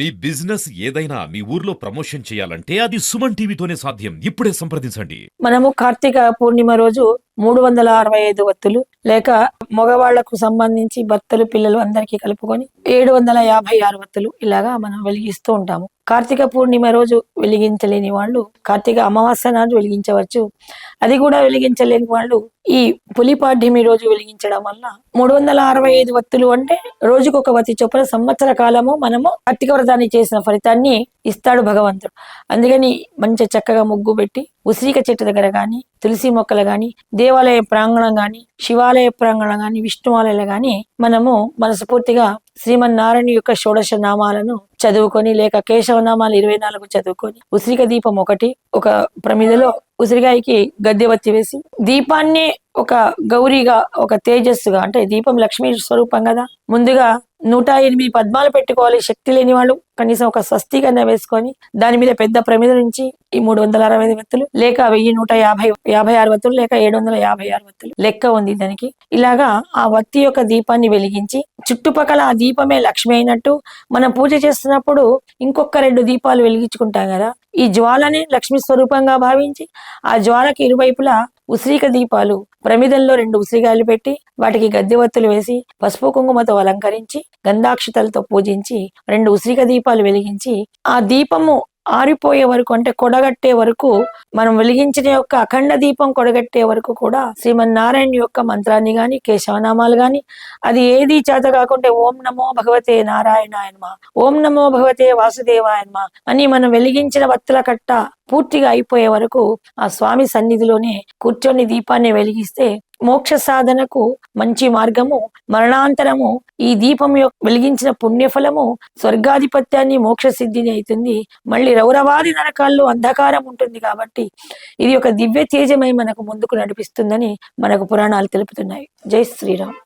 మీ business ఏదైనా మీ ఊర్లో promotion చేయాలంటే అది సుమన్ టీవీతోనే సాధ్యం. ఇప్పుడే సంప్రదించండి. మనము కార్తీక పూర్ణిమ రోజు మూడు వందల అరవై ఐదు వత్తులు లేక మగవాళ్ళకు సంబంధించి భర్తలు పిల్లలు అందరికీ కలుపుకొని ఏడు వందల యాభై ఆరు వత్తులు ఇలాగా మనం వెలిగిస్తూ ఉంటాము. కార్తీక పూర్ణిమ రోజు వెలిగించలేని వాళ్ళు కార్తీక అమావాస్య నాడు వెలిగించవచ్చు. అది కూడా వెలిగించలేని వాళ్ళు ఈ పులిపాడ్యమి రోజు వెలిగించడం వల్ల మూడు వందల అరవై ఐదు వత్తులు అంటే రోజుకు ఒక వత్తి చొప్పున సంవత్సర కాలము మనము కార్తీక వ్రతాన్ని చేసిన ఫలితాన్ని ఇస్తాడు భగవంతుడు. అందుకని మంచి చక్కగా ముగ్గు పెట్టి ఉసిరిక చెట్టు దగ్గర కానీ తులసి మొక్కలు కానీ దేవాలయ ప్రాంగణం గాని శివాలయ ప్రాంగణం గాని విష్ణువాలయాలు గాని మనము మనస్ఫూర్తిగా శ్రీమన్నారాయణ యొక్క షోడశ నామాలను చదువుకొని లేక కేశవ నామాలు ఇరవై నాలుగు చదువుకొని ఉసిరిక దీపం ఒకటి ఒక ప్రమిదలో ఉసిరికాయకి గద్దె వత్తి వేసి దీపాన్ని ఒక గౌరీగా ఒక తేజస్సుగా అంటే దీపం లక్ష్మీ స్వరూపం కదా ముందుగా నూట ఎనిమిది పద్మాలు పెట్టుకోవాలి. శక్తి లేని వాళ్ళు కనీసం ఒక స్వస్తికన్నా వేసుకొని దాని మీద పెద్ద ప్రమిద నుంచి ఈ మూడు వందల అరవై ఐదు వత్తులు లేక వెయ్యి నూట యాభై యాభై ఆరు వత్తులు లేక ఏడు వందల యాభై ఆరు వత్తులు లెక్క ఉంది దానికి. ఇలాగా ఆ వత్తి యొక్క దీపాన్ని వెలిగించి చుట్టుపక్కల ఆ దీపమే లక్ష్మి అయినట్టు మనం పూజ చేస్తున్నప్పుడు ఇంకొక రెండు దీపాలు వెలిగించుకుంటాం కదా. ఈ జ్వాలని లక్ష్మి స్వరూపంగా భావించి ఆ జ్వాలకి ఇరువైపులా ఉసిరిక దీపాలు ప్రమిదల్లో రెండు ఉసిరిగాలు పెట్టి వాటికి గద్దెవత్తులు వేసి పసుపు కుంకుమతో అలంకరించి గంధాక్షతలతో పూజించి రెండు ఉసిరిక దీపాలు వెలిగించి ఆ దీపము ఆరిపోయే వరకు అంటే కొడగట్టే వరకు మనం వెలిగించిన యొక్క అఖండ దీపం కొడగట్టే వరకు కూడా శ్రీమన్నారాయణ యొక్క మంత్రాన్ని గాని కేశవనామాలు గాని అది ఏది చేత కాకుండా ఓం నమో భగవతే నారాయణాయనమా ఓం నమో భగవతే వాసుదేవాయనమా అని మనం వెలిగించిన వత్తుల కట్ట పూర్తిగా అయిపోయే వరకు ఆ స్వామి సన్నిధిలోనే కూర్చొని దీపాన్ని వెలిగిస్తే మోక్ష సాధనకు మంచి మార్గము మరణాంతరము ఈ దీపం యొక్క వెలిగించిన పుణ్యఫలము స్వర్గాధిపత్యాన్ని మోక్ష సిద్ధిని అవుతుంది మళ్ళీ రౌరవాది నరకాల్లో అంధకారం ఉంటుంది కాబట్టి ఇది ఒక దివ్య తేజమై మనకు ముందుకు నడిపిస్తుందని మనకు పురాణాలు తెలుపుతున్నాయి. జై శ్రీరామ్.